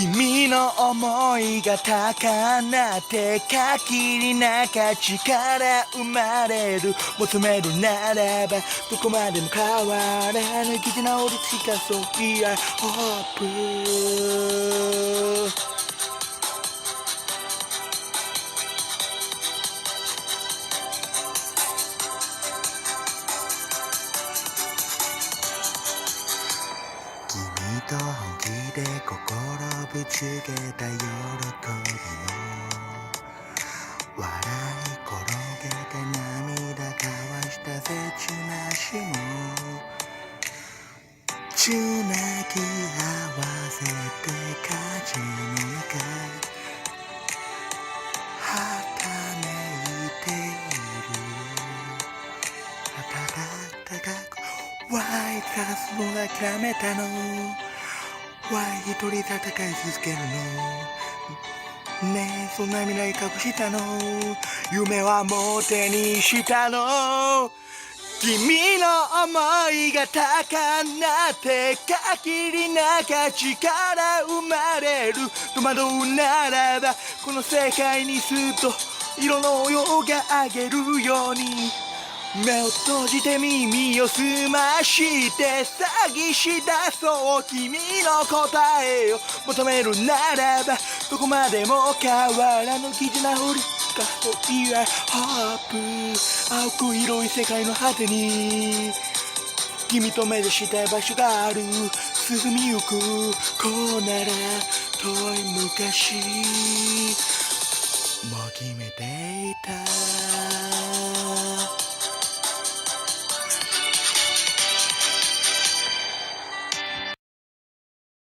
君の思いが高鳴って限りなか力生まれる求めるならばどこまでも変わらぬ絆をりつかそういやホープと本気で心ぶつけた喜びも笑い転げて涙交わした切なしもつなぎ合わせて風の中はためいている。暖かく Why ガスも諦めたの Why 一人戦い続けるの。ねえそんな未来隠したの。夢はもう手にしたの。君の思いが高鳴って限りなく力生まれる。戸惑うならばこの世界にすっと色のよがあげるように。目を閉じて耳を澄まして探し出そう君の答えを求めるならばどこまでも変わらぬ絆をりかそういハープ青く広い世界の果てに君と目指したい場所がある進みゆくこうなら遠い昔